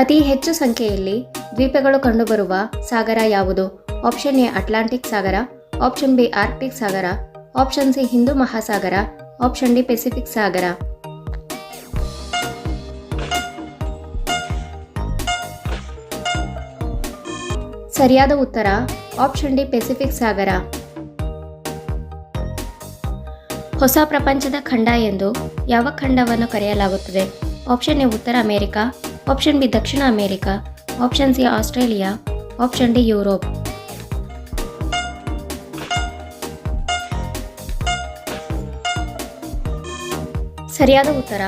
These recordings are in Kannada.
ಅತಿ ಹೆಚ್ಚು ಸಂಖ್ಯೆಯಲ್ಲಿ ದ್ವೀಪಗಳು ಕಂಡುಬರುವ ಸಾಗರ ಯಾವುದು? ಆಪ್ಷನ್ ಎ ಅಟ್ಲಾಂಟಿಕ್ ಸಾಗರ, ಆಪ್ಷನ್ ಬಿ ಆರ್ಕ್ಟಿಕ್ ಸಾಗರ, ಆಪ್ಷನ್ ಸಿ ಹಿಂದೂ ಮಹಾಸಾಗರ, ಆಪ್ಷನ್ ಡಿ ಪೆಸಿಫಿಕ್ ಸಾಗರ. ಸರಿಯಾದ ಉತ್ತರ, ಆಪ್ಷನ್ ಡಿ ಪೆಸಿಫಿಕ್ ಸಾಗರ. ಹೊಸ ಪ್ರಪಂಚದ ಖಂಡ ಎಂದು ಯಾವ ಖಂಡವನ್ನು ಕರೆಯಲಾಗುತ್ತದೆ? ಆಪ್ಷನ್ ಎ ಉತ್ತರ ಅಮೆರಿಕ ಆಪ್ಷನ್ ಬಿ ದಕ್ಷಿಣ America, option C Australia, option D Europe. ಸರಿಯಾದ ಉತ್ತರ,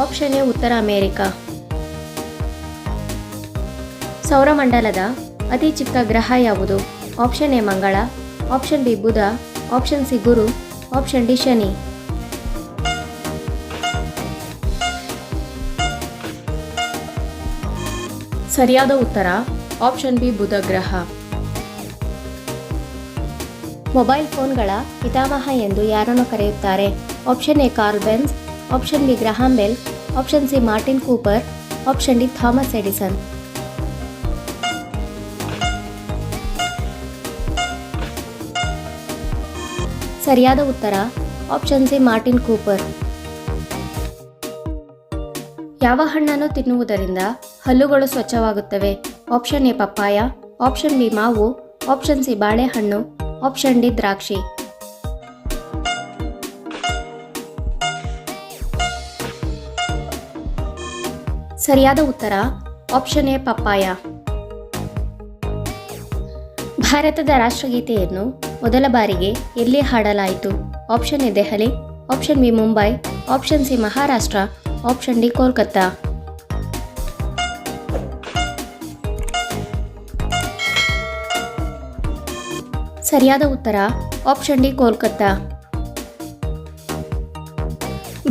ಆಪ್ಷನ್ ಎ ಉತ್ತರ ಅಮೆರಿಕ. ಸೌರಮಂಡಲದ ಅತಿ ಚಿಕ್ಕ ಗ್ರಹ ಯಾವುದು? ಆಪ್ಷನ್ ಎ ಮಂಗಳ, ಆಪ್ಷನ್ ಬಿ ಬುಧ, ಆಪ್ಷನ್ ಸಿ ಗುರು, ಆಪ್ಷನ್ ಡಿ ಶನಿ. ಸರಿಯಾದ ಉತ್ತರ ಆಪ್ಷನ್ ಬಿ ಬುಧ ಗ್ರಹ ಮೊಬೈಲ್ ಫೋನ್ಗಳ ಪಿತಾಮಹ ಎಂದು ಯಾರನ್ನು ಕರೆಯುತ್ತಾರೆ? Option A Karl Benz option B Graham Bell option C Martin Cooper option D Thomas Edison ಸರಿಯಾದ ಉತ್ತರ ಆಪ್ಷನ್ ಸಿ ಮಾರ್ಟಿನ್ ಕೂಪರ್ ಯಾವ ಹಣ್ಣನ್ನು ತಿನ್ನುವುದರಿಂದ ಹಲ್ಲುಗಳು ಸ್ವಚ್ಛವಾಗುತ್ತವೆ. ಆಪ್ಷನ್ ಎ ಪಪ್ಪಾಯ, ಆಪ್ಷನ್ ಬಿ ಮಾವು, ಆಪ್ಷನ್ ಸಿ ಬಾಳೆಹಣ್ಣು, ಆಪ್ಷನ್ ಡಿ ದ್ರಾಕ್ಷಿ. ಸರಿಯಾದ ಉತ್ತರ, ಆಪ್ಷನ್ ಎ ಪಪ್ಪಾಯ. ಭಾರತದ ರಾಷ್ಟ್ರಗೀತೆಯನ್ನು ಮೊದಲ ಬಾರಿಗೆ ಎಲ್ಲಿ ಹಾಡಲಾಯಿತು? Option A Delhi, option B Mumbai, option C Maharashtra, option D Kolkata. ಸರಿಯಾದ ಉತ್ತರ ಆಪ್ಷನ್ ಡಿ ಕೋಲ್ಕತ್ತಾ.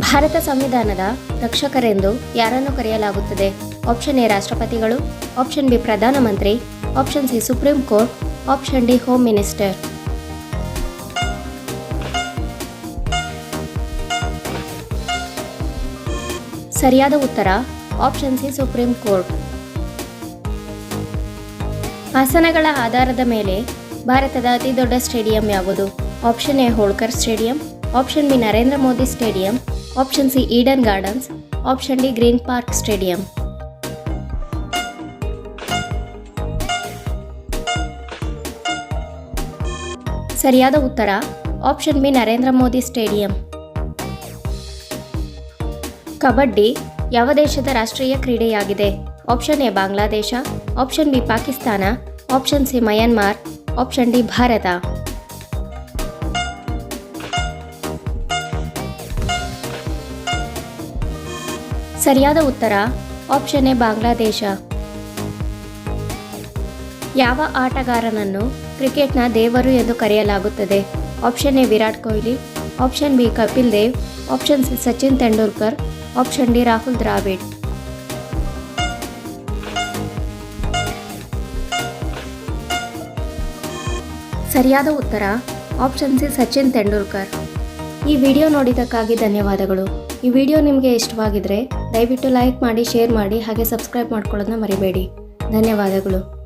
ಭಾರತ ಸಂವಿಧಾನದ ರಕ್ಷಕರೆಂದು ಯಾರನ್ನು ಕರೆಯಲಾಗುತ್ತದೆ? ಆಪ್ಷನ್ ಎ ರಾಷ್ಟ್ರಪತಿಗಳು ಆಪ್ಷನ್ ಬಿ ಪ್ರಧಾನಮಂತ್ರಿ option C Supreme Court option D home minister. ಸರಿಯಾದ ಉತ್ತರ ಆಪ್ಷನ್ ಸಿ ಸುಪ್ರೀಂ ಕೋರ್ಟ್. ಆಸನಗಳ ಆಧಾರದ ಮೇಲೆ ಭಾರತದ ಅತಿ ದೊಡ್ಡ ಸ್ಟೇಡಿಯಂ ಯಾವುದು? Option A, Holkar stadium. Option B, Narendra Modi stadium. Option C, Eden Gardens. Option D, Green Park stadium. ಸರಿಯಾದ ಉತ್ತರ? Option B, Narendra Modi stadium. Kabaddi ಯಾವ ದೇಶದ ರಾಷ್ಟ್ರೀಯ ಕ್ರೀಡೆಯಾಗಿದೆ? Option A, Bangladesh. Option B, Pakistan. Option C, Myanmar. Option D Bharat ಸರಿಯಾದ ಉತ್ತರ ಆಪ್ಷನ್ ಎ ಬಾಂಗ್ಲಾದೇಶ ಯಾವ ಆಟಗಾರನನ್ನು ಕ್ರಿಕೆಟ್ನ ದೇವರು ಎಂದು ಕರೆಯಲಾಗುತ್ತದೆ? Option A Virat Kohli. Option B Kapil Dev. Option C Sachin Tendulkar. Option D Rahul Dravid. ಸರಿಯಾದ ಉತ್ತರ? Option C Sachin Tendulkar. ಈ ವಿಡಿಯೋ ನೋಡಿದ್ದಕ್ಕಾಗಿ ಧನ್ಯವಾದಗಳು. ಈ ವಿಡಿಯೋ ನಿಮಗೆ ಇಷ್ಟವಾಗಿದ್ರೆ ದಯವಿಟ್ಟು ಲೈಕ್ ಮಾಡಿ, ಶೇರ್ ಮಾಡಿ, ಹಾಗೆ ಸಬ್ಸ್ಕ್ರೈಬ್ ಮಾಡ್ಕೊಳ್ಳೋದನ್ನ ಮರಿಬೇಡಿ. ಧನ್ಯವಾದಗಳು.